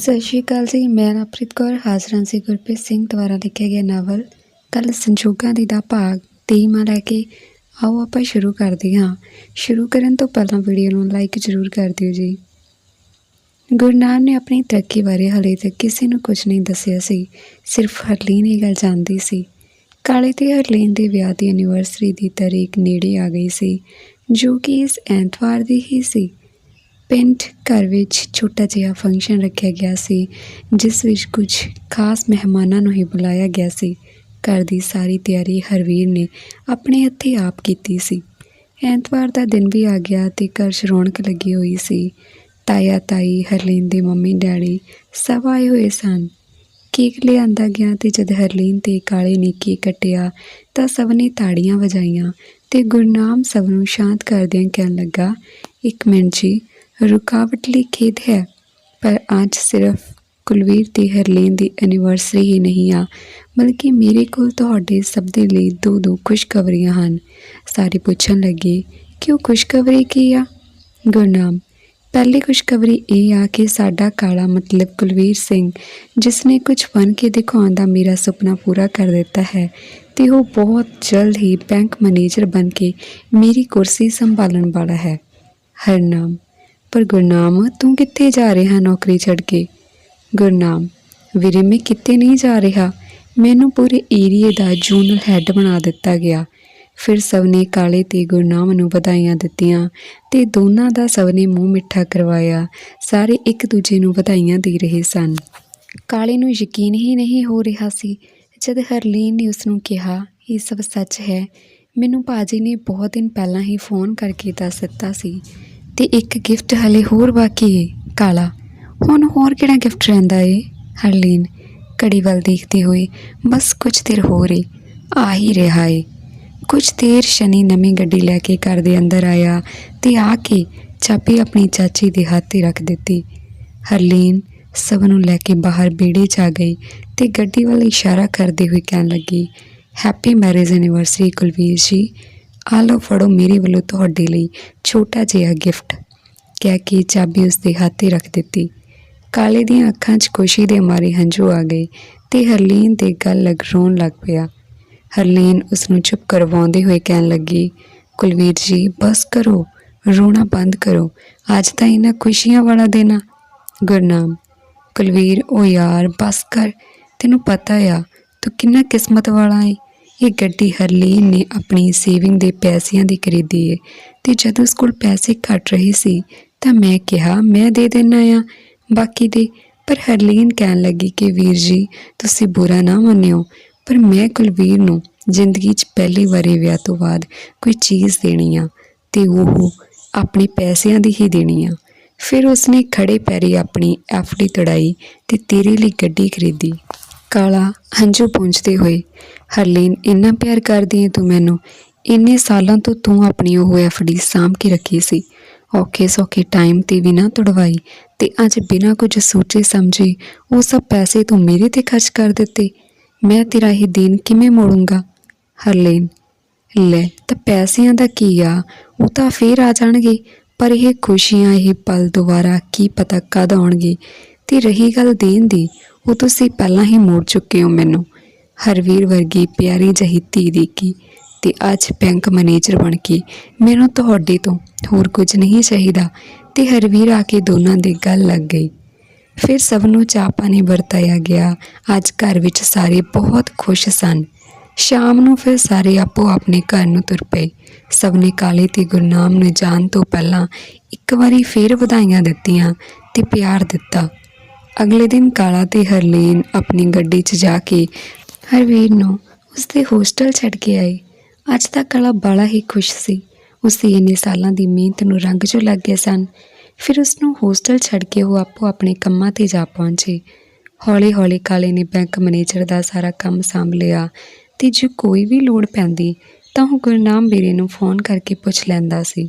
ਸਤਿ ਸ਼੍ਰੀ ਅਕਾਲ ਜੀ, ਮੈਂ ਨਵਪ੍ਰੀਤ ਕੌਰ, ਹਾਜ਼ਰ ਹਾਂ ਜੀ ਗੁਰਪ੍ਰੀਤ ਸਿੰਘ ਦੁਆਰਾ ਲਿਖਿਆ ਗਿਆ ਨਾਵਲ ਕੱਲ ਸੰਜੋਗਾਂ ਦੀ ਦਾ ਭਾਗ 23ਵਾਂ ਲੈ ਕੇ ਆਓ ਆਪਾਂ ਸ਼ੁਰੂ ਕਰਦੇ ਹਾਂ। ਸ਼ੁਰੂ ਕਰਨ ਤੋਂ ਪਹਿਲਾਂ ਵੀਡੀਓ ਨੂੰ ਲਾਈਕ ਜ਼ਰੂਰ ਕਰ ਦਿਓ ਜੀ। ਗੁਰਨਾਮ ਨੇ ਆਪਣੀ ਤਰੱਕੀ ਬਾਰੇ ਹਲੇ ਤੱਕ ਕਿਸੇ ਨੂੰ ਕੁਝ ਨਹੀਂ ਦੱਸਿਆ ਸੀ, ਸਿਰਫ ਹਰਲੀਨ ਇਹ ਗੱਲ ਜਾਣਦੀ ਸੀ। ਕਾਲੇ ਤੇ ਹਰਲੀਨ ਦੇ ਵਿਆਹ ਦੀ ਐਨੀਵਰਸਰੀ ਦੀ ਤਾਰੀਖ ਨੇੜੇ ਆ ਗਈ ਸੀ, ਜੋ ਕਿ ਇਸ ਐਤਵਾਰ ਦੀ ਹੀ ਸੀ। ਪਿੰਡ ਘਰ ਵਿੱਚ ਛੋਟਾ ਜਿਹਾ ਫੰਕਸ਼ਨ ਰੱਖਿਆ ਗਿਆ ਸੀ, ਜਿਸ ਵਿੱਚ ਕੁਝ ਖਾਸ ਮਹਿਮਾਨਾਂ ਨੂੰ ਹੀ ਬੁਲਾਇਆ ਗਿਆ ਸੀ। ਘਰ ਦੀ ਸਾਰੀ ਤਿਆਰੀ ਹਰਵੀਰ ਨੇ ਆਪਣੇ ਹੱਥੀਂ ਆਪ ਕੀਤੀ ਸੀ। ਐਤਵਾਰ ਦਾ ਦਿਨ ਵੀ ਆ ਗਿਆ ਤੇ ਘਰ 'ਚ ਰੌਣਕ ਲੱਗੀ ਹੋਈ ਸੀ। ਤਾਇਆ ਤਾਈ, ਹਰਲੀਨ ਦੇ ਮੰਮੀ ਡੈਡੀ ਸਭ ਆਏ ਹੋਏ ਸਨ। ਕੇਕ ਲਿਆਂਦਾ ਗਿਆ ਤੇ ਜਦ ਹਰਲੀਨ ਤੇ ਕਾਲੇ ਨੇ ਕੇਕ ਕੱਟਿਆ ਤਾਂ ਸਭ ਨੇ ਤਾੜੀਆਂ ਵਜਾਈਆਂ ਤੇ ਗੁਰਨਾਮ ਸਭ ਨੂੰ ਸ਼ਾਂਤ ਕਰਦਿਆਂ ਕਹਿਣ ਲੱਗਾ, ਇੱਕ ਮਿੰਟ ਜੀ ਰੁਕਾਵਟ ਲਈ ਖੇਦ ਹੈ, ਪਰ ਅੱਜ ਸਿਰਫ ਕੁਲਵੀਰ ਤੇ ਹਰਲੀਨ ਦੀ ਐਨੀਵਰਸਰੀ ਹੀ ਨਹੀਂ ਆ, ਬਲਕਿ ਮੇਰੇ ਕੋਲ ਤੁਹਾਡੇ ਸਭ ਦੇ ਲਈ ਦੋ ਦੋ ਖੁਸ਼ਖਬਰੀਆਂ ਹਨ। ਸਾਰੇ ਪੁੱਛਣ ਲੱਗੇ ਕਿ ਉਹ ਖੁਸ਼ਖਬਰੀ ਕੀ ਆ? ਗੁਰਨਾਮ, ਪਹਿਲੀ ਖੁਸ਼ਖਬਰੀ ਇਹ ਆ ਕਿ ਸਾਡਾ ਕਾਲਾ ਮਤਲਬ ਕੁਲਵੀਰ ਸਿੰਘ, ਜਿਸ ਨੇ ਕੁਝ ਬਣ ਕੇ ਦਿਖਾਉਣ ਦਾ ਮੇਰਾ ਸੁਪਨਾ ਪੂਰਾ ਕਰ ਦਿੱਤਾ ਹੈ, ਤੇ ਉਹ ਬਹੁਤ ਜਲਦ ਹੀ ਬੈਂਕ ਮੈਨੇਜਰ ਬਣ ਕੇ ਮੇਰੀ ਕੁਰਸੀ ਸੰਭਾਲਣ ਵਾਲਾ ਹੈ। ਹਰਨਾਮ ਪਰ ਗੁਰਨਾਮ, ਤੂੰ ਕਿੱਥੇ ਜਾ ਰਿਹਾ ਨੌਕਰੀ ਛੱਡ ਕੇ? ਗੁਰਨਾਮ, ਵੀਰੇ, ਮੈਂ ਕਿਤੇ ਨਹੀਂ ਜਾ ਰਿਹਾ। ਮੈਨੂੰ ਪੂਰੇ ਏਰੀਏ ਦਾ ਜੂਨਲ ਹੈੱਡ ਬਣਾ ਦਿੱਤਾ ਗਿਆ। ਫਿਰ ਸਭ ਨੇ ਕਾਲੇ ਤੇ ਗੁਰਨਾਮ ਨੂੰ ਵਧਾਈਆਂ ਦਿੱਤੀਆਂ ਤੇ ਦੋਨਾਂ ਦਾ ਸਭ ਨੇ ਮੂੰਹ ਮਿੱਠਾ ਕਰਵਾਇਆ। ਸਾਰੇ ਇੱਕ ਦੂਜੇ ਨੂੰ ਵਧਾਈਆਂ ਦੇ ਰਹੇ ਸਨ। ਕਾਲੇ ਨੂੰ ਯਕੀਨ ਹੀ ਨਹੀਂ ਹੋ ਰਿਹਾ ਸੀ ਜਦ ਹਰਲੀਨ ਨੇ ਉਸ ਨੂੰ ਕਿਹਾ, ਇਹ ਸਭ ਸੱਚ ਹੈ। ਮੈਨੂੰ ਬਾਜੀ ਨੇ ਬਹੁਤ ਦਿਨ ਪਹਿਲਾਂ ਹੀ ਫੋਨ ਕਰਕੇ ਦੱਸ ਦਿੱਤਾ ਸੀ। ਤੇ ਇੱਕ ਗਿਫਟ ਹਲੇ ਹੋਰ ਬਾਕੀ ਏ, ਕਾਲਾ। ਹੁਣ ਹੋਰ ਕਿਹੜਾ ਗਿਫਟ ਰਹਿੰਦਾ ਏ? ਹਰਲੀਨ, ਘੜੀ ਵੱਲ ਦੇਖਦੇ ਹੋਏ ਬਸ ਕੁਝ ਦੇਰ ਹੋਰ ਏ, ਆ ਹੀ ਰਿਹਾ ਏ। ਕੁਝ ਦੇਰ ਸ਼ਨੀ ਨਵੀਂ ਗੱਡੀ ਲੈ ਕੇ ਘਰ ਦੇ ਅੰਦਰ ਆਇਆ ਤੇ ਆ ਕੇ ਚਾਬੀ ਆਪਣੀ ਚਾਚੀ ਦੇ ਹੱਥ ਤੇ ਰੱਖ ਦਿੱਤੀ। ਹਰਲੀਨ ਸਭ ਨੂੰ ਲੈ ਕੇ ਬਾਹਰ ਬੇੜੇ 'ਚ ਆ ਗਈ ਤੇ ਗੱਡੀ ਵੱਲ ਇਸ਼ਾਰਾ ਕਰਦੇ ਹੋਏ ਕਹਿਣ ਲੱਗੀ ਹੈਪੀ ਮੈਰਿਜ ਐਨੀਵਰਸਰੀ ਕੁਲਵੀਰ ਜੀ। ਆ ਲਓ, ਫੜੋ ਮੇਰੇ ਵੱਲੋਂ ਤੁਹਾਡੇ ਲਈ ਛੋਟਾ ਜਿਹਾ ਗਿਫਟ ਕਹਿ ਕੇ ਚਾਬੀ ਉਸਦੇ ਹੱਥ ਤੇ ਰੱਖ ਦਿੱਤੀ। ਕਾਲੇ ਦੀਆਂ ਅੱਖਾਂ 'ਚ ਖੁਸ਼ੀ ਦੇ ਮਾਰੇ ਹੰਝੂ ਆ ਗਏ ਤੇ ਹਰਲੀਨ ਦੇ ਗੱਲ ਲੱਗ ਰੋਣ ਲੱਗ ਪਿਆ। ਹਰਲੀਨ ਉਸ ਨੂੰ ਚੁੱਪ ਕਰਵਾਉਂਦੇ ਹੋਏ ਕਹਿਣ ਲੱਗੀ, ਕੁਲਵੀਰ ਜੀ, ਬਸ ਕਰੋ, ਰੋਣਾ ਬੰਦ ਕਰੋ। ਅੱਜ ਤਾਂ ਇਹਨਾਂ ਖੁਸ਼ੀਆਂ ਵਾਲਾ ਦਿਨ ਆ। ਗੁਰਨਾਮ, ਕੁਲਵੀਰ ਉਹ ਯਾਰ, ਬਸ ਕਰ। ਤੈਨੂੰ ਪਤਾ ਆ, ਤੂੰ ਕਿੰਨਾ ਕਿਸਮਤ ਵਾਲਾ ਏ। ਇਹ ਗੱਡੀ ਹਰਲੀਨ ਨੇ ਆਪਣੀ ਸੇਵਿੰਗ ਦੇ ਪੈਸਿਆਂ ਦੀ ਖਰੀਦੀ ਏ ਤੇ ਜਦੋਂ ਉਸ ਕੋਲ ਪੈਸੇ ਘਟ ਰਹੇ ਸੀ ਤਾਂ ਮੈਂ ਕਿਹਾ, ਮੈਂ ਦੇ ਦੇਣਾ ਆ। ਬਾਕੀ ਦੇ, ਪਰ ਹਰਲੀਨ ਕਹਿਣ ਲੱਗੀ ਕਿ, ਵੀਰ ਜੀ, ਤੁਸੀਂ ਬੁਰਾ ਨਾ ਮੰਨਿਓ, ਪਰ ਮੈਂ ਕੁਲਵੀਰ ਨੂੰ ਜ਼ਿੰਦਗੀ 'ਚ ਪਹਿਲੀ ਵਾਰੀ ਵਿਆਹ ਤੋਂ ਬਾਅਦ ਕੋਈ ਚੀਜ਼ ਦੇਣੀ ਆ ਤੇ ਉਹ ਆਪਣੇ ਪੈਸਿਆਂ ਦੀ ਹੀ ਦੇਣੀ ਆ। ਫਿਰ ਉਸਨੇ ਖੜੇ ਪੈਰੀ ਆਪਣੀ ਐਫਡੀ ਤੜਾਈ ਤੇ ਤੇਰੇ ਲਈ ਗੱਡੀ ਖਰੀਦੀ। ਕਾਲਾ ਹੰਝੂ ਪੂੰਝਦੇ ਹੋਏ ਹਰਲੀਨ, ਇੰਨਾ ਪਿਆਰ ਕਰਦੀ ਹੈ ਤੂੰ ਮੈਨੂੰ। ਇੰਨੇ ਸਾਲਾਂ ਤੋਂ ਤੂੰ ਆਪਣੀ ਉਹ ਐਫਡੀ ਸਾਂਭ ਕੇ ਰੱਖੀ ਸੀ। ਔਖੇ ਸੌਖੇ ਟਾਈਮ ਤੇ ਵੀ ਨਾ ਤੁੜਵਾਈ ਤੇ ਅੱਜ ਬਿਨਾਂ ਕੁਝ ਸੋਚੇ ਸਮਝੇ ਉਹ ਸਭ ਪੈਸੇ ਤੂੰ ਮੇਰੇ ਤੇ ਖਰਚ ਕਰ ਦਿੱਤੇ। ਮੈਂ ਤੇਰਾ ਇਹ ਦੇਣ ਕਿਵੇਂ ਮੋੜੂੰਗਾ? ਹਰਲੀਨ, ਲੈ, ਤਾਂ ਪੈਸਿਆਂ ਦਾ ਕੀ ਆ? ਉਹ ਤਾਂ ਫੇਰ ਆ ਜਾਣਗੇ, ਪਰ ਇਹ ਖੁਸ਼ੀਆਂ, ਇਹ ਪਲ ਦੁਬਾਰਾ ਕੀ ਪਤਾ ਕਦ ਆਉਣਗੇ? ਤੇ ਰਹੀ ਗੱਲ ਦੇਣ ਦੀ, ਉਹ ਤੁਸੀਂ ਪਹਿਲਾਂ ਹੀ ਮੋੜ ਚੁੱਕੇ ਹੋ ਮੈਨੂੰ। ਹਰਵੀਰ ਵਰਗੀ ਪਿਆਰੀ ਜਹੀ ਧੀ ਦੀ ਕੀ ਤੇ ਅੱਜ ਬੈਂਕ ਮੈਨੇਜਰ ਬਣ ਕੇ ਮੈਨੂੰ ਤੁਹਾਡੇ ਤੋਂ ਹੋਰ ਕੁਝ ਨਹੀਂ ਚਾਹੀਦਾ ਤੇ ਹਰਵੀਰ ਆ ਕੇ ਦੋਨਾਂ ਦੀ ਗੱਲ ਲੱਗ ਗਈ। ਫਿਰ ਸਭ ਨੂੰ ਚਾਹ ਪਾਣੀ ਵਰਤਾਇਆ ਗਿਆ। ਅੱਜ ਘਰ ਵਿੱਚ ਸਾਰੇ ਬਹੁਤ ਖੁਸ਼ ਸਨ। ਸ਼ਾਮ ਨੂੰ ਫਿਰ ਸਾਰੇ ਆਪੋ ਆਪਣੇ ਘਰ ਨੂੰ ਤੁਰ ਪਏ। ਸਭ ਨੇ ਕਾਲੇ ਤੇ ਗੁਰਨਾਮ ਨੂੰ ਜਾਣ ਤੋਂ ਪਹਿਲਾਂ ਇੱਕ ਵਾਰੀ ਫੇਰ ਵਧਾਈਆਂ ਦਿੱਤੀਆਂ ਤੇ ਪਿਆਰ ਦਿੱਤਾ। ਅਗਲੇ ਦਿਨ ਕਾਲਾ ਤੇ ਹਰਲੀਨ ਆਪਣੀ ਗੱਡੀ 'ਚ ਜਾ ਕੇ ਹਰਵੀਰ ਨੂੰ ਉਸਦੇ ਹੋਸਟਲ ਛੱਡ ਕੇ ਆਏ। ਅੱਜ ਤਾਂ ਕਲਾ ਬੜਾ ਹੀ ਖੁਸ਼ ਸੀ। ਉਸਦੀ ਇੰਨੇ ਸਾਲਾਂ ਦੀ ਮਿਹਨਤ ਨੂੰ ਰੰਗ ਜੋ ਲੱਗ ਗਏ ਸਨ। ਫਿਰ ਉਸ ਨੂੰ ਹੋਸਟਲ ਛੱਡ ਕੇ ਉਹ ਆਪੋ ਆਪਣੇ ਕੰਮਾਂ ਤੇ ਜਾ ਪਹੁੰਚੇ। ਹੌਲੀ-ਹੌਲੀ ਕਾਲੇ ਨੇ ਬੈਂਕ ਮੈਨੇਜਰ ਦਾ ਸਾਰਾ ਕੰਮ ਸੰਭ ਲਿਆ ਤੇ ਜੇ ਕੋਈ ਵੀ ਲੋੜ ਪੈਂਦੀ ਤਾਂ ਉਹ ਗੁਰਨਾਮ ਵੀਰੇ ਨੂੰ ਫੋਨ ਕਰਕੇ ਪੁੱਛ ਲੈਂਦਾ ਸੀ।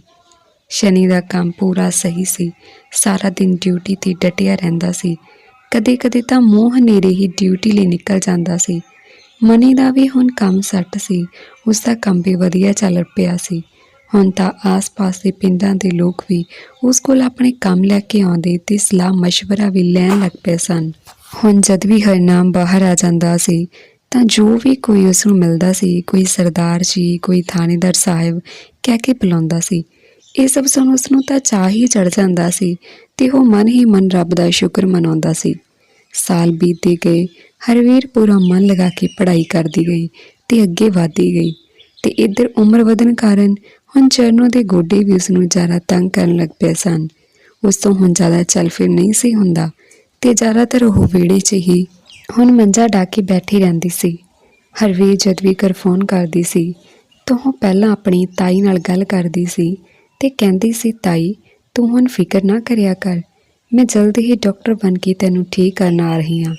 ਸ਼ਨੀ ਦਾ ਕੰਮ ਪੂਰਾ ਸਹੀ ਸੀ। ਸਾਰਾ ਦਿਨ ਡਿਊਟੀ ਤੇ ਡਟਿਆ ਰਹਿੰਦਾ ਸੀ। ਕਦੇ-ਕਦੇ ਤਾਂ ਮੂੰਹ ਹਨੇਰੇ ਹੀ ਡਿਊਟੀ ਲਈ ਨਿਕਲ ਜਾਂਦਾ ਸੀ। ਮਨੀ ਦਾ ਵੀ ਹੁਣ ਕੰਮ ਸੱਟ ਸੀ ਉਸ ਦਾ ਕੰਮ ਵੀ ਵਧੀਆ ਚੱਲ ਪਿਆ ਸੀ। ਹੁਣ ਤਾਂ ਆਸ-ਪਾਸ ਦੇ ਪਿੰਡਾਂ ਦੇ ਲੋਕ ਵੀ ਉਸ ਕੋਲ ਆਪਣੇ ਕੰਮ ਲੈ ਕੇ ਆਉਂਦੇ ਤੇ ਸਲਾਹ مشਵਰਾ ਵੀ ਲੈਣ ਲੱਗ ਪਏ ਸਨ। ਹੁਣ ਜਦ ਵੀ ਹਰਨਾਮ ਬਾਹਰ ਆ ਜਾਂਦਾ ਸੀ, ਤਾਂ ਜੋ ਵੀ ਕੋਈ ਉਸ ਨੂੰ ਮਿਲਦਾ ਸੀ, ਕੋਈ ਸਰਦਾਰ ਜੀ, ਕੋਈ ਥਾਣੇਦਾਰ ਸਾਹਿਬ ਕਹਿ ਕੇ ਬੁਲਾਉਂਦਾ ਸੀ, ਇਹ ਸਭ ਸੁਣ ਉਸ ਨੂੰ ਤਾਂ ਚਾਹ ਹੀ ਚੜ ਜਾਂਦਾ ਸੀ ਤੇ ਉਹ ਮਨ ਹੀ ਮਨ ਰੱਬ ਦਾ ਸ਼ੁਕਰ ਮਨਾਉਂਦਾ ਸੀ। ਸਾਲ ਬੀਤੇ ਗਏ ਹਰਵੀਰ ਪੂਰਾ ਮਨ ਲਗਾ ਕੇ ਪੜ੍ਹਾਈ ਕਰਦੀ ਗਈ ਤੇ ਅੱਗੇ ਵਧਦੀ ਗਈ ਤੇ ਇੱਧਰ ਉਮਰ ਵਧਣ ਕਾਰਨ ਹੁਣ ਚਰਨੋ ਦੇ ਗੋਡੇ ਵੀ ਉਸ ਨੂੰ ਜ਼ਿਆਦਾ ਤੰਗ ਕਰਨ ਲੱਗ ਪਏ ਸਨ। ਉਸ ਤੋਂ ਹੁਣ ਜ਼ਿਆਦਾ ਚੱਲ ਫਿਰ ਨਹੀਂ ਸੀ ਹੁੰਦਾ ਤੇ ਜ਼ਿਆਦਾਤਰ ਉਹ ਵਿਹੜੇ 'ਚ ਹੀ ਹੁਣ ਮੰਜਾ ਢਾ ਕੇ ਬੈਠੀ ਰਹਿੰਦੀ ਸੀ। ਹਰਵੀਰ ਜਦ ਵੀ ਕਰ ਫੋਨ ਕਰਦੀ ਸੀ ਤਾਂ ਉਹ ਪਹਿਲਾਂ ਆਪਣੀ ਤਾਈ ਨਾਲ ਗੱਲ ਕਰਦੀ ਸੀ ਤੇ ਕਹਿੰਦੀ ਸੀ, ਤਾਈ, ਤੂੰ ਹੁਣ ਫਿਕਰ ਨਾ ਕਰਿਆ ਕਰ, ਮੈਂ ਜਲਦੀ ਹੀ ਡਾਕਟਰ ਬਣ ਕੇ ਤੈਨੂੰ ਠੀਕ ਕਰਨ ਆ ਰਹੀ ਹਾਂ।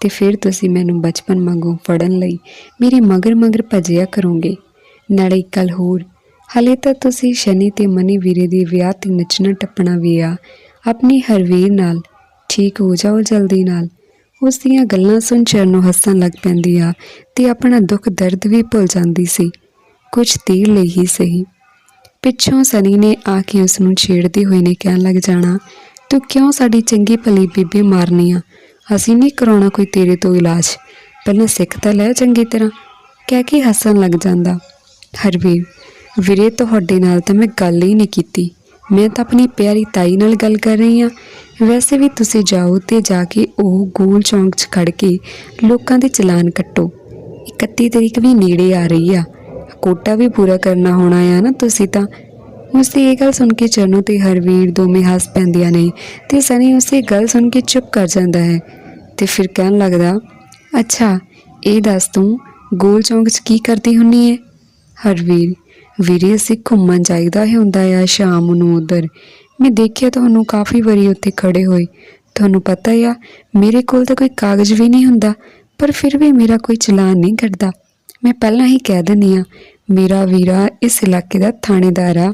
ਤੇ ਫਿਰ ਤੁਸੀਂ ਮੈਨੂੰ ਬਚਪਨ ਵਾਂਗੂ ਫੜਨ ਲਈ ਮੇਰੇ ਮਗਰ ਮਗਰ ਭਜਿਆ ਕਰੋਗੇ। ਨਾਲੇ ਇੱਕ ਹੋਰ, ਹਲੇ ਤਾਂ ਤੁਸੀਂ ਸ਼ਨੀ ਤੇ ਮਨੀ ਵੀਰੇ ਦੇ ਵਿਆਹ ਤੇ ਨੱਚਣਾ ਟੱਪਣਾ ਵੀ ਆ। ਆਪਣੀ ਹਰਵੀਰ ਨਾਲ, ਠੀਕ ਹੋ ਜਾਓ ਜਲਦੀ ਨਾਲ। ਉਸ ਦੀਆਂ ਗੱਲਾਂ ਸੁਣ ਚਰਨੋਂ ਹੱਸਣ ਲੱਗ ਪੈਂਦੀ ਆ ਤੇ ਆਪਣਾ ਦੁੱਖ ਦਰਦ ਵੀ ਭੁੱਲ ਜਾਂਦੀ ਸੀ। ਕੁਝ ਦੇਰ ਲਈ ਹੀ ਸਹੀ। ਪਿੱਛੋਂ ਸਨੀ ਨੇ ਆ ਕੇ ਉਸ ਨੂੰ ਛੇੜਦੇ ਹੋਏ ਨੇ ਕਹਿਣ ਲੱਗ ਜਾਣਾ, ਤੂੰ ਕਿਉਂ ਸਾਡੀ ਚੰਗੀ ਭਲੀ ਬੀਬੀ ਮਾਰਨੀ ਆ? ਅਸੀਂ ਨਹੀਂ ਕਰਾਉਣਾ ਕੋਈ ਤੇਰੇ ਤੋਂ ਇਲਾਜ। ਪਹਿਲਾਂ ਸਿੱਖ ਤਾਂ ਲੈ ਚੰਗੀ ਤਰ੍ਹਾਂ। ਕਹਿ ਕੇ ਹੱਸਣ ਲੱਗ ਜਾਂਦਾ। ਹਰਵੀਰ, ਵੀਰੇ, ਤੁਹਾਡੇ ਨਾਲ ਤਾਂ ਮੈਂ ਗੱਲ ਹੀ ਨਹੀਂ ਕੀਤੀ। ਮੈਂ ਤਾਂ ਆਪਣੀ ਪਿਆਰੀ ਤਾਈ ਨਾਲ ਗੱਲ ਕਰ ਰਹੀ ਹਾਂ। ਵੈਸੇ ਵੀ ਤੁਸੀਂ ਜਾਓ ਤੇ ਜਾ ਕੇ ਉਹ ਗੋਲ ਚੌਂਕ 'ਚ ਖੜ ਕੇ ਲੋਕਾਂ ਦੇ ਚਲਾਨ ਕੱਟੋ। 31 ਤਰੀਕ ਵੀ ਨੇੜੇ ਆ ਰਹੀ ਆ। ਕੋਟਾ ਵੀ ਪੂਰਾ ਕਰਨਾ ਹੋਣਾ ਆ ਨਾ ਤੁਸੀਂ ਤਾਂ। ਉਸਦੀ ਇਹ ਗੱਲ ਸੁਣ ਕੇ ਚਰਨੋ ਤੇ ਹਰਵੀਰ ਦੋਵੇਂ ਹੱਸ ਪੈਂਦੀਆਂ ਨੇ ਤੇ ਸਨੀ ਉਸੇ ਗੱਲ ਸੁਣ ਕੇ ਚੁੱਪ ਕਰ ਜਾਂਦਾ ਹੈ। ਤੇ ਫਿਰ ਕਹਿਣ ਲੱਗਦਾ, ਅੱਛਾ, ਇਹ ਦੱਸ ਤੂੰ, ਗੋਲ ਚੌਂਕ 'ਚ ਕੀ ਕਰਦੀ ਹੁੰਨੀ ਏ? ਹਰਵੀਰ, ਵੀਰੇ, ਅਸੀਂ ਘੁੰਮਣ ਜਾਈਦਾ ਹੈ ਹੁੰਦਾ ਆ ਸ਼ਾਮ ਨੂੰ ਉਧਰ। ਮੈਂ ਦੇਖਿਆ ਤੁਹਾਨੂੰ ਕਾਫੀ ਵਾਰੀ ਉੱਥੇ ਖੜੇ ਹੋਏ। ਤੁਹਾਨੂੰ ਪਤਾ ਆ, ਮੇਰੇ ਕੋਲ ਤਾਂ ਕੋਈ ਕਾਗਜ਼ ਵੀ ਨਹੀਂ ਹੁੰਦਾ, ਪਰ ਫਿਰ ਵੀ ਮੇਰਾ ਕੋਈ ਚਲਾਨ ਨਹੀਂ ਕਰਦਾ। ਮੈਂ ਪਹਿਲਾਂ ਹੀ ਕਹਿ ਦਿੰਦੀ ਆ, ਮੇਰਾ ਵੀਰਾ ਇਸ ਇਲਾਕੇ ਦਾ ਥਾਣੇਦਾਰ ਆ।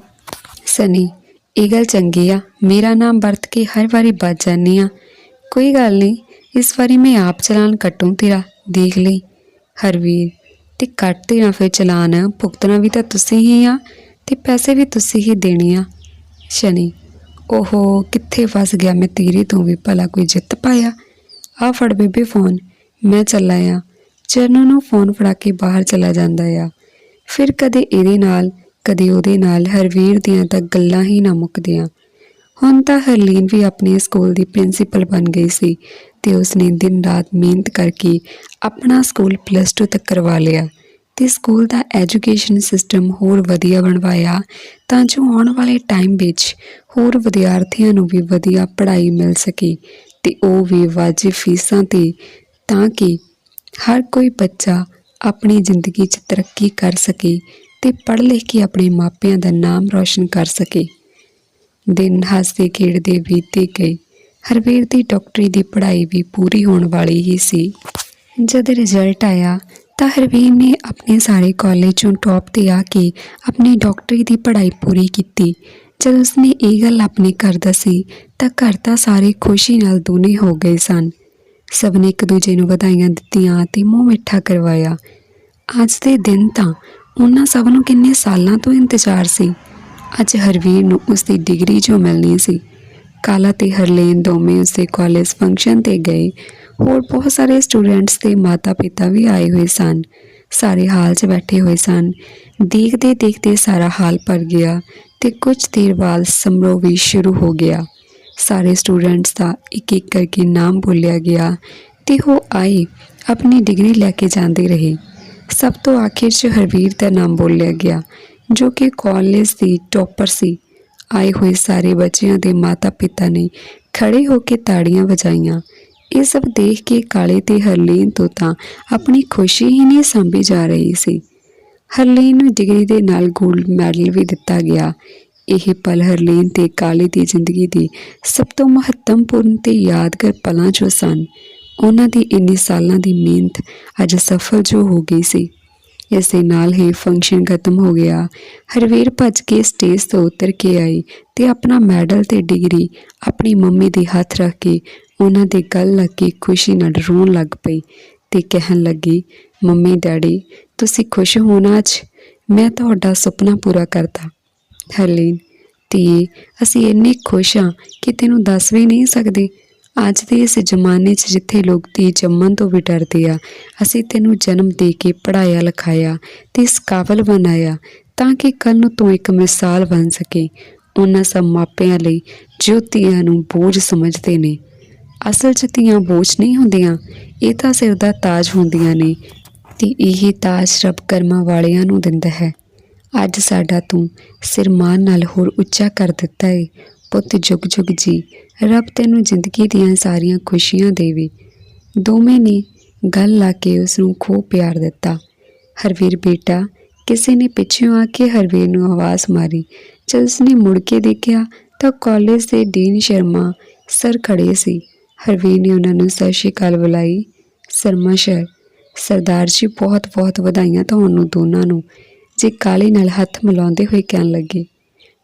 ਸਨੀ, ਇਹ ਗੱਲ ਚੰਗੀ ਆ, ਮੇਰਾ ਨਾਮ ਵਰਤ ਕੇ ਹਰ ਵਾਰੀ ਬਚ ਜਾਂਦੀ ਆ। ਕੋਈ ਗੱਲ ਨਹੀਂ ਇਸ ਵਾਰੀ ਮੈਂ ਆਪ ਚਲਾਨ ਕੱਟੂੰ ਤੇਰਾ, ਦੇਖ ਲਈ। ਹਰਵੀਰ, ਤੇ ਕੱਟ ਦੇਣਾ ਫਿਰ ਚਲਾਨ। ਭੁਗਤਣਾ ਵੀ ਤਾਂ ਤੁਸੀਂ ਹੀ ਆ, ਤੇ ਪੈਸੇ ਵੀ ਤੁਸੀਂ ਹੀ ਦੇਣੇ ਆ। ਸ਼ਨੀ, ਓਹੋ, ਕਿੱਥੇ ਫਸ ਗਿਆ ਮੈਂ ਤੇਰੇ ਤੋਂ ਵੀ ਭਲਾ ਕੋਈ ਜਿੱਤ ਪਾਇਆ? ਆ ਫੜ ਬੇਬੇ ਫੋਨ, ਮੈਂ ਚੱਲਾ ਆ। ਚਰਨੋਂ ਨੂੰ ਫੋਨ ਫੜਾ ਕੇ ਬਾਹਰ ਚਲਾ ਜਾਂਦਾ ਆ। ਫਿਰ ਕਦੇ ਇਹਦੇ ਨਾਲ, ਕਦੇ ਉਹਦੇ ਨਾਲ, ਹਰਵੀਰ ਦੀਆਂ ਤਾਂ ਗੱਲਾਂ ਹੀ ਨਾ ਮੁੱਕਦੀਆਂ। ਹੁਣ ਤਾਂ ਹਰਲੀਨ ਵੀ ਆਪਣੇ ਸਕੂਲ ਦੀ ਪ੍ਰਿੰਸੀਪਲ ਬਣ ਗਈ ਸੀ ਤੇ ਉਸਨੇ ਦਿਨ ਰਾਤ ਮਿਹਨਤ ਕਰਕੇ ਆਪਣਾ ਸਕੂਲ ਪਲੱਸ 2 ਤੱਕ ਕਰਵਾ ਲਿਆ ਤੇ ਸਕੂਲ ਦਾ ਐਜੂਕੇਸ਼ਨ ਸਿਸਟਮ ਹੋਰ ਵਧੀਆ ਬਣਵਾਇਆ ਤਾਂ ਜੋ ਆਉਣ ਵਾਲੇ ਟਾਈਮ ਵਿੱਚ ਹੋਰ ਵਿਦਿਆਰਥੀਆਂ ਨੂੰ ਵੀ ਵਧੀਆ ਪੜ੍ਹਾਈ ਮਿਲ ਸਕੇ ਤੇ ਉਹ ਵੀ ਵਾਜਿਬ ਫੀਸਾਂ ਤੇ ਤਾਂ ਕਿ ਹਰ ਕੋਈ ਬੱਚਾ ਆਪਣੀ ਜ਼ਿੰਦਗੀ 'ਚ ਤਰੱਕੀ ਕਰ ਸਕੇ ਤੇ ਪੜ੍ਹ ਲਿਖ ਕੇ ਆਪਣੇ ਮਾਪਿਆਂ ਦਾ ਨਾਮ ਰੌਸ਼ਨ ਕਰ ਸਕੇ। ਦਿਨ ਹੱਸਦੇ, ਖੇਡਦੇ ਬੀਤੇ ਗਏ। ਹਰਵੀਰ ਦੀ ਡਾਕਟਰੀ ਦੀ ਪੜ੍ਹਾਈ ਵੀ ਪੂਰੀ ਹੋਣ ਵਾਲੀ ਹੀ ਸੀ। ਜਦ ਰਿਜ਼ਲਟ ਆਇਆ ਤਾਂ ਹਰਵੀਰ ਨੇ ਆਪਣੇ ਸਾਰੇ ਕਾਲਜ ਚੋਂ ਟੌਪ ਤੇ ਆ ਕੇ ਆਪਣੀ ਡਾਕਟਰੀ ਦੀ ਪੜ੍ਹਾਈ ਪੂਰੀ ਕੀਤੀ। ਜਦ ਉਸਨੇ ਇਹ ਗੱਲ ਆਪਣੇ ਘਰ ਦੱਸੀ ਤਾਂ ਘਰ ਤਾਂ ਸਾਰੇ ਖੁਸ਼ੀ ਨਾਲ ਦੋਨੇ ਹੋ ਗਏ ਸਨ। ਸਭ ਨੇ ਇੱਕ ਦੂਜੇ ਨੂੰ ਵਧਾਈਆਂ ਦਿੱਤੀਆਂ ਤੇ ਮੂੰਹ ਮਿੱਠਾ ਕਰਵਾਇਆ। ਅੱਜ ਦੇ ਦਿਨ ਤਾਂ ਉਹਨਾਂ ਸਭ ਨੂੰ ਕਿੰਨੇ ਸਾਲਾਂ ਤੋਂ ਇੰਤਜ਼ਾਰ ਸੀ। ਅੱਜ ਹਰਵੀਰ ਨੂੰ ਉਸ ਦੀ ਡਿਗਰੀ ਜੋ ਮਿਲਣੀ ਸੀ। ਕਾਲਾ ਤੇ ਹਰਲੇਨ ਦੋਵੇਂ ਉਸੇ ਕਾਲਜ ਫੰਕਸ਼ਨ ਤੇ ਗਏ। ਹੋਰ ਬਹੁਤ ਸਾਰੇ ਸਟੂਡੈਂਟਸ ਤੇ ਮਾਤਾ-ਪਿਤਾ ਵੀ ਆਏ ਹੋਏ ਸਨ। ਸਾਰੇ ਹਾਲ 'ਚ ਬੈਠੇ ਹੋਏ ਸਨ। ਦੇਖਦੇ ਦੇਖਦੇ ਸਾਰਾ ਹਾਲ ਭਰ ਗਿਆ ਤੇ ਕੁਝ ਦੇਰ ਬਾਅਦ ਸਮਾਰੋਹ ਵੀ ਸ਼ੁਰੂ ਹੋ ਗਿਆ। ਸਾਰੇ ਸਟੂਡੈਂਟਸ ਦਾ ਇੱਕ ਇੱਕ ਕਰਕੇ ਨਾਮ ਬੋਲਿਆ ਗਿਆ ਤੇ ਉਹ ਆਏ, ਆਪਣੀ ਡਿਗਰੀ ਲੈ ਕੇ ਜਾਂਦੇ ਰਹੇ। ਸਭ ਤੋਂ ਆਖਿਰ 'ਚ ਹਰਵੀਰ ਦਾ ਨਾਮ ਬੋਲਿਆ ਗਿਆ। ਜੋ ਕਿ ਕਾਲਜ ਦੀ ਟੌਪਰ ਸੀ। ਆਏ ਹੋਏ ਸਾਰੇ ਬੱਚਿਆਂ ਦੇ ਮਾਤਾ-ਪਿਤਾ ਨੇ ਖੜੇ ਹੋ ਕੇ ਤਾੜੀਆਂ ਵਜਾਈਆਂ। ਇਹ ਸਭ ਦੇਖ ਕੇ ਕਾਲੇ ਤੇ ਹਰਲੀਨ ਤੋਂ ਤਾਂ ਆਪਣੀ ਖੁਸ਼ੀ ਹੀ ਨਹੀਂ ਸੰਭੀ ਜਾ ਰਹੀ ਸੀ। ਹਰਲੀਨ ਨੂੰ ਡਿਗਰੀ ਦੇ ਨਾਲ ਗੋਲਡ ਮੈਡਲ ਵੀ ਦਿੱਤਾ ਗਿਆ। ਇਹ ਪਲ ਹਰਲੀਨ ਤੇ ਕਾਲੇ ਦੀ ਜ਼ਿੰਦਗੀ ਦੀ ਸਭ ਤੋਂ ਮਹੱਤਵਪੂਰਨ ਤੇ ਯਾਦਗਾਰ ਪਲਾਂ ਚੋਂ ਸਨ, ਉਹਨਾਂ ਦੀ ਇੰਨੇ ਸਾਲਾਂ ਦੀ ਮਿਹਨਤ ਅੱਜ ਸਫਲ ਜੋ ਹੋ ਗਈ ਸੀ। ਇਸ ਦੇ ਨਾਲ ਹੀ ਫੰਕਸ਼ਨ ਖਤਮ ਹੋ ਗਿਆ। ਹਰਵੀਰ ਭੱਜ ਕੇ ਸਟੇਜ ਤੋਂ ਉਤਰ ਕੇ ਆਈ ਤੇ ਆਪਣਾ ਮੈਡਲ ਤੇ ਡਿਗਰੀ ਆਪਣੀ ਮੰਮੀ ਦੇ ਹੱਥ ਰੱਖ ਕੇ ਉਹਨਾਂ ਦੇ ਗੱਲ ਲੱਗ ਕੇ ਖੁਸ਼ੀ ਨਾਲ ਰੋਣ ਲੱਗ ਪਈ ਤੇ ਕਹਿਣ ਲੱਗੀ, ਮੰਮੀ, ਡੈਡੀ, ਤੁਸੀਂ ਖੁਸ਼ ਹੋ ਨਾ ਅੱਜ? ਮੈਂ ਤੁਹਾਡਾ ਸੁਪਨਾ ਪੂਰਾ ਕਰਤਾ ਹਰਲੀਨ, ਧੀਏ, ਅਸੀਂ ਇੰਨੇ ਖੁਸ਼ ਹਾਂ ਕਿ ਤੈਨੂੰ ਦੱਸ ਵੀ ਨਹੀਂ ਸਕਦੇ। ਅੱਜ ਦੇ ਇਸ ਜ਼ਮਾਨੇ 'ਚ ਜਿੱਥੇ ਲੋਕ ਧੀ ਜੰਮਣ ਤੋਂ ਵੀ ਡਰਦੇ ਆ, ਅਸੀਂ ਤੈਨੂੰ ਜਨਮ ਦੇ ਕੇ ਪੜਾਇਆ ਲਿਖਾਇਆ ਤੇ ਇਸ ਕਾਬਲ ਬਣਾਇਆ ਤਾਂ ਕਿ ਕੱਲ ਨੂੰ ਤੂੰ ਇੱਕ ਮਿਸਾਲ ਬਣ ਸਕੇ। ਉਹਨਾਂ ਸਭ ਮਾਪਿਆਂ ਲਈ ਜੋ ਧੀਆਂ ਨੂੰ ਬੋਝ ਸਮਝਦੇ ਨੇ। ਅਸਲ 'ਚ ਧੀਆਂ ਬੋਝ ਨਹੀਂ ਹੁੰਦੀਆਂ, ਇਹ ਤਾਂ ਸਿਰ ਦਾ ਤਾਜ ਹੁੰਦੀਆਂ ਨੇ ਤੇ ਇਹ ਤਾਜ ਰੱਬ ਕਰਮਾਂ ਵਾਲਿਆਂ ਨੂੰ ਦਿੰਦਾ ਹੈ। ਅੱਜ ਸਾਡਾ ਤੂੰ ਸਿਰ ਮਾਨ ਨਾਲ ਹੋਰ ਉੱਚਾ ਕਰ ਦਿੱਤਾ ਏ। ਪੁੱਤ ਜੁਗ ਜੁਗ ਜੀ, ਰੱਬ ਤੈਨੂੰ ਜ਼ਿੰਦਗੀ ਦੀਆਂ ਸਾਰੀਆਂ ਖੁਸ਼ੀਆਂ ਦੇਵੇ। ਦੋਵੇਂ ਨੇ ਗੱਲ ਲਾ ਕੇ ਉਸ ਨੂੰ ਖੂਬ ਪਿਆਰ ਦਿੱਤਾ। ਹਰਵੀਰ ਬੇਟਾ, ਕਿਸੇ ਨੇ ਪਿੱਛੋਂ ਆ ਕੇ ਹਰਵੀਰ ਨੂੰ ਆਵਾਜ਼ ਮਾਰੀ। ਜਦ ਉਸਨੇ ਮੁੜ ਕੇ ਦੇਖਿਆ ਤਾਂ ਕਾਲਜ ਦੇ ਡੀਨ ਸ਼ਰਮਾ ਸਰ ਖੜੇ ਸੀ। ਹਰਵੀਰ ਨੇ ਉਹਨਾਂ ਨੂੰ ਸਤਿ ਸ਼੍ਰੀ ਅਕਾਲ ਬੁਲਾਈ। ਸ਼ਰਮਾ ਸਰ, ਸਰਦਾਰ ਜੀ ਬਹੁਤ ਬਹੁਤ ਵਧਾਈਆਂ ਤੁਹਾਨੂੰ ਦੋਨਾਂ ਨੂੰ। ਜੇ ਕਾਲੀ ਨਾਲ ਹੱਥ ਮਿਲਾਉਂਦੇ ਹੋਏ ਕਹਿਣ ਲੱਗੇ।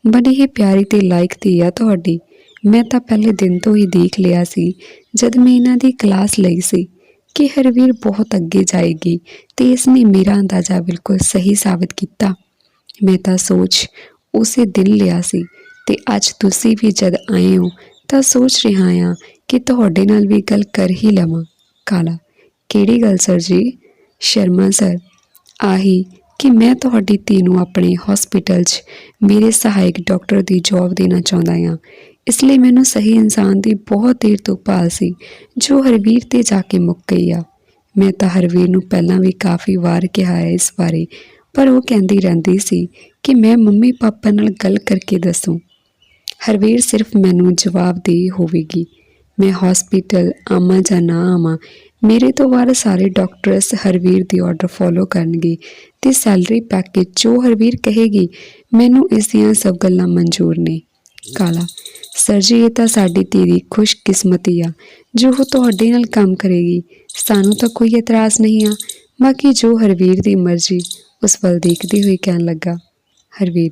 ਬੜੀ ਹੀ ਪਿਆਰੀ ਤੇ ਲਾਇਕ ਧੀ ਆ ਤੁਹਾਡੀ। ਮੈਂ ਤਾਂ ਪਹਿਲੇ ਦਿਨ ਤੋਂ ਹੀ ਦੇਖ ਲਿਆ ਸੀ, ਜਦ ਮੈਂ ਇਹਨਾਂ ਦੀ ਕਲਾਸ ਲਈ ਸੀ, ਕਿ ਹਰਵੀਰ ਬਹੁਤ ਅੱਗੇ ਜਾਏਗੀ ਤੇ ਇਸਨੇ ਮੇਰਾ ਅੰਦਾਜ਼ਾ ਬਿਲਕੁਲ ਸਹੀ ਸਾਬਤ ਕੀਤਾ। ਮੈਂ ਤਾਂ ਸੋਚ ਉਸੇ ਦਿਨ ਲਿਆ ਸੀ ਤੇ ਅੱਜ ਤੁਸੀਂ ਵੀ ਜਦ ਆਏ ਹੋ ਤਾਂ ਸੋਚ ਰਿਹਾ ਹਾਂ ਕਿ ਤੁਹਾਡੇ ਨਾਲ ਵੀ ਗੱਲ ਕਰ ਹੀ ਲਵਾਂ। ਕਾਲਾ, ਕਿਹੜੀ ਗੱਲ ਸਰ ਜੀ? ਸ਼ਰਮਾ ਸਰ, ਆਹੀ ਕਿ ਮੈਂ ਤੁਹਾਡੀ ਧੀ ਨੂੰ ਆਪਣੇ ਹਸਪੀਟਲ 'ਚ ਮੇਰੇ ਸਹਾਇਕ ਡਾਕਟਰ ਦੀ ਜੌਬ ਦੇਣਾ ਚਾਹੁੰਦਾ ਹਾਂ। ਇਸ ਲਈ ਮੈਨੂੰ ਸਹੀ ਇਨਸਾਨ ਦੀ ਬਹੁਤ ਦੇਰ ਤੋਂ ਭਾਲ ਸੀ, ਜੋ ਹਰਵੀਰ ਤੇ ਜਾ ਕੇ ਮੁੱਕ ਗਈ ਆ। ਮੈਂ ਤਾਂ ਹਰਵੀਰ ਨੂੰ ਪਹਿਲਾਂ ਵੀ ਕਾਫੀ ਵਾਰ ਕਿਹਾ ਹੈ ਇਸ ਬਾਰੇ, ਪਰ ਉਹ ਕਹਿੰਦੀ ਰਹਿੰਦੀ ਸੀ ਕਿ ਮੈਂ ਮੰਮੀ ਪਾਪਾ ਨਾਲ ਗੱਲ ਕਰਕੇ ਦੱਸੂ। ਹਰਵੀਰ ਸਿਰਫ ਮੈਨੂੰ ਜਵਾਬ ਦੇ ਹੋਵੇਗੀ। ਮੈਂ ਹਸਪੀਟਲ ਆਵਾਂ ਜਾਂ ਨਾ ਆਵਾਂ, ਮੇਰੇ ਤੋਂ ਬਾਅਦ ਸਾਰੇ ਡਾਕਟਰਸ ਹਰਵੀਰ ਦੀ ਆਰਡਰ ਫੋਲੋ ਕਰਨਗੇ ਤੇ ਸੈਲਰੀ ਪੈਕੇਜ ਜੋ ਹਰਵੀਰ ਕਹੇਗੀ, ਮੈਨੂੰ ਇਸ ਦੀਆਂ ਸਭ ਗੱਲਾਂ ਮਨਜ਼ੂਰ ਨੇ। ਕਾਲਾ, ਸਰ ਜੀ, ਇਹ ਤਾਂ ਸਾਡੀ ਧੀ ਦੀ ਖੁਸ਼ਕਿਸਮਤੀ ਆ, ਜੋ ਉਹ ਤੁਹਾਡੇ ਨਾਲ ਕੰਮ ਕਰੇਗੀ, ਸਾਨੂੰ ਤਾਂ ਕੋਈ ਇਤਰਾਜ਼ ਨਹੀਂ ਆ। ਬਾਕੀ ਜੋ ਹਰਵੀਰ ਦੀ ਮਰਜ਼ੀ ਉਸ ਵੱਲ ਦੇਖਦੇ ਹੋਏ ਕਹਿਣ ਲੱਗਾ, ਹਰਵੀਰ,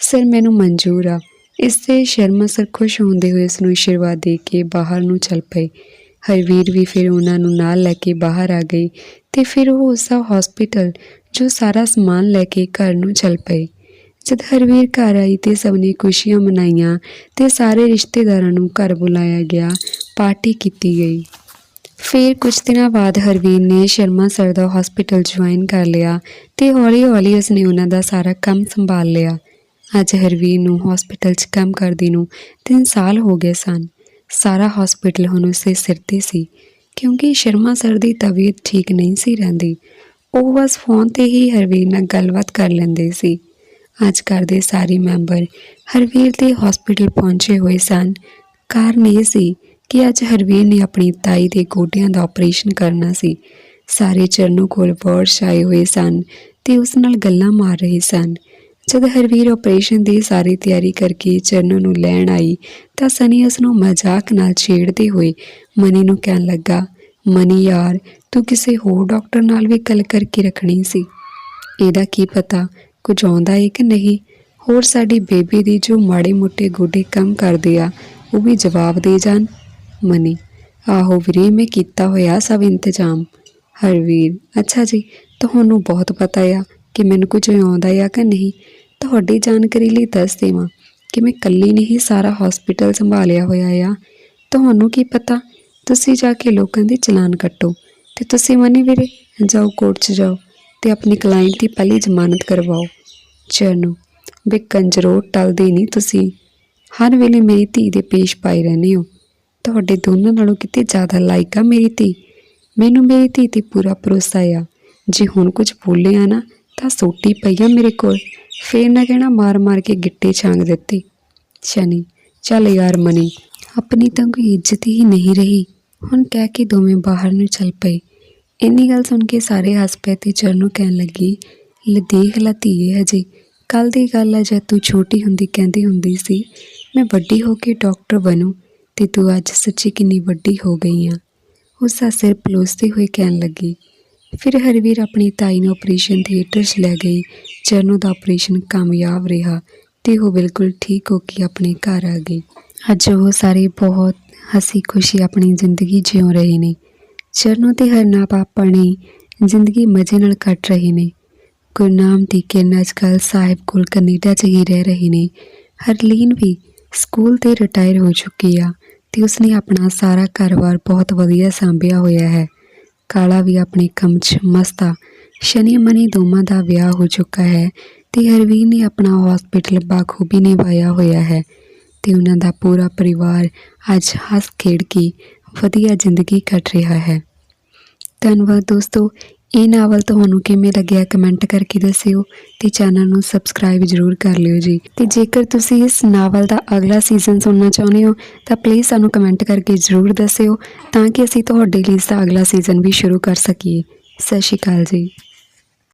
ਸਰ, ਮੈਨੂੰ ਮਨਜ਼ੂਰ ਆ ਇਸ ਤੇ ਸ਼ਰਮਾ ਸਰ ਖੁਸ਼ ਹੁੰਦੇ ਹੋਏ ਉਸ ਨੂੰ ਆਸ਼ੀਰਵਾਦ ਦੇ ਕੇ ਬਾਹਰ ਨੂੰ ਚੱਲ ਪਏ। ਹਰਵੀਰ ਵੀ ਫਿਰ ਉਹਨਾਂ ਨੂੰ ਨਾਲ ਲੈ ਕੇ ਬਾਹਰ ਆ ਗਈ ਤੇ ਫਿਰ ਉਹ ਉਸ ਦਾ ਹਸਪੀਟਲ ਜੋ ਸਾਰਾ ਸਮਾਨ ਲੈ ਕੇ ਘਰ ਨੂੰ ਚੱਲ ਪਏ। ਜਦ ਹਰਵੀਰ ਘਰ ਆਈ ਤੇ ਸਭ ਨੇ ਖੁਸ਼ੀਆਂ ਮਨਾਈਆਂ ਤੇ ਸਾਰੇ ਰਿਸ਼ਤੇਦਾਰਾਂ ਨੂੰ ਘਰ ਬੁਲਾਇਆ ਗਿਆ, ਪਾਰਟੀ ਕੀਤੀ ਗਈ। ਫਿਰ ਕੁਝ ਦਿਨਾਂ ਬਾਅਦ ਹਰਵੀਰ ਨੇ ਸ਼ਰਮਾ ਸਰ ਦਾ ਹਸਪੀਟਲ ਜੁਆਇਨ ਕਰ ਲਿਆ ਤੇ ਹੌਲੀ-ਹੌਲੀ ਉਸਨੇ ਉਹਨਾਂ ਦਾ ਸਾਰਾ ਕੰਮ ਸੰਭਾਲ ਲਿਆ। ਅੱਜ ਹਰਵੀਰ ਨੂੰ ਹਸਪੀਟਲ 'ਚ ਕੰਮ ਕਰਦੇ ਨੂੰ 3 ਸਾਲ ਹੋ ਗਏ ਸਨ। ਸਾਰਾ ਹਸਪੀਟਲ ਹੁਣ ਉਸੇ ਸਿਰ ਤੇ ਸੀ, ਕਿਉਂਕਿ ਸ਼ਰਮਾ ਸਰ ਦੀ ਤਬੀਅਤ ਠੀਕ ਨਹੀਂ ਸੀ ਰਹਿੰਦੀ। ਉਹ ਬਸ ਫੋਨ ਤੇ ਹੀ ਹਰਵੀਰ ਨਾਲ ਗੱਲਬਾਤ ਕਰ ਲੈਂਦੇ ਸੀ। ਅੱਜ ਘਰ ਦੇ ਸਾਰੇ ਮੈਂਬਰ ਹਰਵੀਰ ਦੇ ਹਸਪੀਟਲ ਪਹੁੰਚੇ ਹੋਏ ਸਨ। ਕਾਰਨ ਇਹ ਸੀ ਕਿ ਅੱਜ ਹਰਵੀਰ ਨੇ ਆਪਣੀ ਤਾਈ ਦੇ ਗੋਡਿਆਂ ਦਾ ਆਪਰੇਸ਼ਨ ਕਰਨਾ ਸੀ। ਸਾਰੇ ਚਰਨੋਂ ਕੋਲ ਵਰਸ਼ ਆਏ ਹੋਏ ਸਨ ਤੇ ਉਸ ਨਾਲ ਗੱਲਾਂ ਮਾਰ ਰਹੇ ਸਨ। ਜਦ ਹਰਵੀਰ ਆਪਰੇਸ਼ਨ ਦੀ ਸਾਰੀ ਤਿਆਰੀ ਕਰਕੇ ਚਰਨੋਂ ਨੂੰ ਲੈਣ ਆਈ, ਤਾਂ ਸਨੀ ਉਸ ਨੂੰ ਮਜ਼ਾਕ ਨਾਲ ਛੇੜਦੇ ਹੋਏ ਮਨੀ ਨੂੰ ਕਹਿਣ ਲੱਗਾ, ਮਨੀ ਯਾਰ, ਤੂੰ ਕਿਸੇ ਹੋਰ ਡਾਕਟਰ ਨਾਲ ਵੀ ਗੱਲ ਕਰਕੇ ਰੱਖਣੀ ਸੀ। ਇਹਦਾ ਕੀ ਪਤਾ ਕੁਝ ਆਉਂਦਾ ਹੈ ਕਿ ਨਹੀਂ? ਹੋਰ ਸਾਡੀ ਬੇਬੀ ਦੀ ਜੋ ਮਾੜੇ ਮੋਟੇ ਗੋਡੇ ਕੰਮ ਕਰਦੇ ਆ, ਉਹ ਵੀ ਜਵਾਬ ਦੇ ਜਾਣ। ਮਨੀ, ਆਹੋ ਵੀਰੇ, ਮੈਂ ਕੀਤਾ ਹੋਇਆ ਸਭ ਇੰਤਜ਼ਾਮ। ਹਰਵੀਰ, ਅੱਛਾ ਜੀ, ਤੁਹਾਨੂੰ ਬਹੁਤ ਪਤਾ ਆ ਕਿ ਮੈਨੂੰ ਕੁਝ ਆਉਂਦਾ ਆ ਕਿ ਨਹੀਂ, ਤੁਹਾਡੀ ਜਾਣਕਾਰੀ ਲਈ ਦੱਸ ਦੇਵਾਂ ਕਿ ਮੈਂ ਇਕੱਲੀ ਨਹੀਂ ਸਾਰਾ ਹਸਪੀਟਲ ਸੰਭਾਲਿਆ ਹੋਇਆ ਆ। ਤੁਹਾਨੂੰ ਕੀ ਪਤਾ? ਤੁਸੀਂ ਜਾ ਕੇ ਲੋਕਾਂ ਦੇ ਚਲਾਨ ਕੱਟੋ ਤੇ ਤੁਸੀਂ ਮਨੀ ਵੀਰੇ, ਜਾਓ ਕੋਰਟ 'ਚ ਜਾਓ ਤੇ ਆਪਣੇ ਕਲਾਇੰਟ ਦੀ ਪਹਿਲੀ ਜ਼ਮਾਨਤ ਕਰਵਾਓ। ਚਰਨੋ ਬੇ ਕੰਜਰੋ, ਟਲਦੇ ਨਹੀਂ ਤੁਸੀਂ। ਹਰ ਵੇਲੇ ਮੇਰੀ ਧੀ ਦੇ ਪੇਸ਼ ਪਾਈ ਰਹਿੰਦੇ ਹੋ। ਤੁਹਾਡੇ ਦੋਨਾਂ ਨਾਲੋਂ ਕਿਤੇ ਜ਼ਿਆਦਾ ਲਾਇਕ ਆ ਮੇਰੀ ਧੀ। ਮੈਨੂੰ ਮੇਰੀ ਧੀ ਤੇ ਪੂਰਾ ਭਰੋਸਾ ਆ। ਜੇ ਹੁਣ ਕੁਝ ਬੋਲਿਆ ਨਾ ਤਾਂ ਸੋਟੀ ਪਈ ਆ ਮੇਰੇ ਕੋਲ। ਫੇਰ ਨਾ ਕਹਿਣਾ, ਮਾਰ ਮਾਰ ਕੇ ਗਿੱਟੇ ਛਾਂਗ ਦਿੱਤੇ। ਸ਼ਨੀ, ਚੱਲ ਯਾਰ ਮਨੀ, ਆਪਣੀ ਤਾਂ ਕੋਈ ਇੱਜ਼ਤ ਹੀ ਨਹੀਂ ਰਹੀ। ਹੁਣ ਕਹਿ ਕੇ ਦੋਵੇਂ ਬਾਹਰ ਨੂੰ ਚੱਲ ਪਏ। ਇੰਨੀ ਗੱਲ ਸੁਣ ਕੇ ਸਾਰੇ ਹੱਸ ਪਏ ਤੇ ਨੂੰ ਕਹਿਣ ਲੱਗੀ, ਲੈ ਦੇਖ ਲਾ ਧੀਏ ਹਜੇ ਕੱਲ ਦੀ ਗੱਲ ਹੈ ਜਦ ਤੂੰ ਛੋਟੀ ਹੁੰਦੀ ਕਹਿੰਦੀ ਹੁੰਦੀ ਸੀ, ਮੈਂ ਵੱਡੀ ਹੋ ਕੇ ਡਾਕਟਰ ਬਣੂ ਤੇ ਤੂੰ ਅੱਜ ਸੱਚੀ ਕਿੰਨੀ ਵੱਡੀ ਹੋ ਗਈ ਆ। ਉਸ ਦਾ ਸਿਰ ਪਲੋਸਦੇ ਹੋਏ ਕਹਿਣ ਲੱਗੀ ਫਿਰ ਹਰਵੀਰ ਆਪਣੀ ਤਾਈ ਨੂੰ ਆਪਰੇਸ਼ਨ ਥੀਏਟਰ 'ਚ ਲੈ ਗਈ, ਚਰਨੋ ਦਾ ਆਪਰੇਸ਼ਨ ਕਾਮਯਾਬ ਰਿਹਾ ਤੇ ਉਹ ਬਿਲਕੁਲ ਠੀਕ ਹੋ ਕੇ ਆਪਣੇ ਘਰ ਆ ਗਈ। ਅੱਜ ਉਹ ਸਾਰੇ ਬਹੁਤ ਹਸੀ ਖੁਸ਼ੀ ਆਪਣੀ ਜ਼ਿੰਦਗੀ ਜਿਉ ਰਹੇ ਨੇ। ਚਰਨੋ ਤੇ ਹਰਨਾਪ ਆਪਣੀ ਜ਼ਿੰਦਗੀ ਮਜ਼ੇ ਨਾਲ ਕੱਟ ਰਹੇ ਨੇ। ਗੁਰਨਾਮ ਦੀ ਕਿਰਨ ਅੱਜਕੱਲ੍ਹ ਸਾਹਿਬ ਕੋਲ ਕੈਨੇਡਾ 'ਚ ਹੀ ਰਹਿ ਰਹੇ ਨੇ। ਹਰਲੀਨ ਵੀ ਸਕੂਲ ਤੇ ਰਿਟਾਇਰ ਹੋ ਚੁੱਕੀ ਆ ਤੇ ਉਸਨੇ ਆਪਣਾ ਸਾਰਾ ਕਾਰੋਬਾਰ ਬਹੁਤ ਵਧੀਆ ਸੰਭਿਆ ਹੋਇਆ ਹੈ। ਕਾਲਾ ਵੀ ਆਪਣੇ ਕੰਮ 'ਚ ਮਸਤ ਆ। ਸ਼ਨੀ ਮਨੀ ਦੋਵਾਂ ਦਾ ਵਿਆਹ ਹੋ ਚੁੱਕਾ ਹੈ ਤੇ ਹਰਵੀਰ ਨੇ ਆਪਣਾ ਹਸਪੀਟਲ ਬਾਖੂਬੀ ਨਿਭਾਇਆ ਹੋਇਆ ਹੈ ਤੇ ਉਹਨਾਂ ਦਾ ਪੂਰਾ ਪਰਿਵਾਰ ਅੱਜ ਹੱਸ ਖੇਡ ਕੇ ਵਧੀਆ ਜ਼ਿੰਦਗੀ ਕੱਟ ਰਿਹਾ ਹੈ। ਧੰਨਵਾਦ ਦੋਸਤੋ ਇਹ ਨਾਵਲ ਤੁਹਾਨੂੰ ਕਿਵੇਂ ਲੱਗਿਆ ਕਮੈਂਟ ਕਰਕੇ ਦੱਸਿਓ ਤੇ ਚੈਨਲ ਨੂੰ ਸਬਸਕ੍ਰਾਈਬ ਜ਼ਰੂਰ ਕਰ ਲਿਓ ਜੀ। ਤੇ ਜੇਕਰ ਤੁਸੀਂ ਇਸ ਨਾਵਲ ਦਾ ਅਗਲਾ ਸੀਜ਼ਨ ਸੁਣਨਾ ਚਾਹੁੰਦੇ ਹੋ, ਤਾਂ ਪਲੀਜ਼ ਸਾਨੂੰ ਕਮੈਂਟ ਕਰਕੇ ਜ਼ਰੂਰ ਦੱਸਿਓ ਤਾਂ ਕਿ ਅਸੀਂ ਤੁਹਾਡੇ ਲਈ ਇਸ ਦਾ ਅਗਲਾ ਸੀਜ਼ਨ ਵੀ ਸ਼ੁਰੂ ਕਰ ਸਕੀਏ। ਸਤਿ ਸ਼੍ਰੀ ਅਕਾਲ ਜੀ।